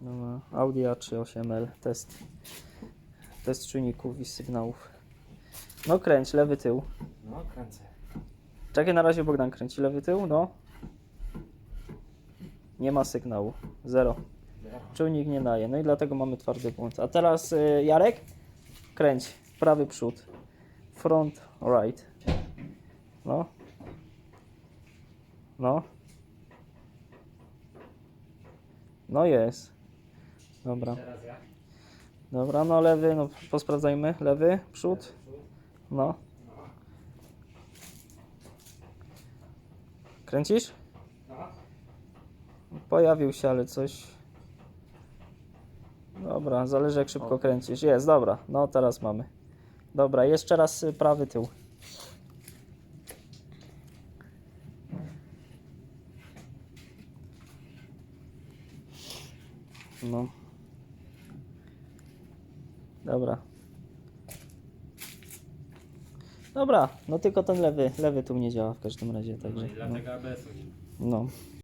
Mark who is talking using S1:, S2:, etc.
S1: No, Audi A38L, test. Test czujników i sygnałów. No kręć, lewy tył.
S2: No, kręcę.
S1: Czekaj, na razie Bogdan kręci lewy tył, no. Nie ma sygnału, zero.
S2: Zero.
S1: Czujnik nie daje, no i dlatego mamy twardy błąd. A teraz y, Jarek, kręć, prawy przód. Front, right. No. No. No jest. Dobra. Dobra, no lewy, no posprawdzajmy. Lewy, przód. No. Kręcisz?
S2: No.
S1: Pojawił się, ale coś. Dobra, zależy jak szybko kręcisz. Jest, dobra. No teraz mamy. Dobra, jeszcze raz y, prawy tył. No. Dobra. Dobra, no tylko ten lewy, lewy tu nie działa w każdym razie,
S2: No
S1: także.
S2: i dlatego ABS-u nie ma.
S1: No.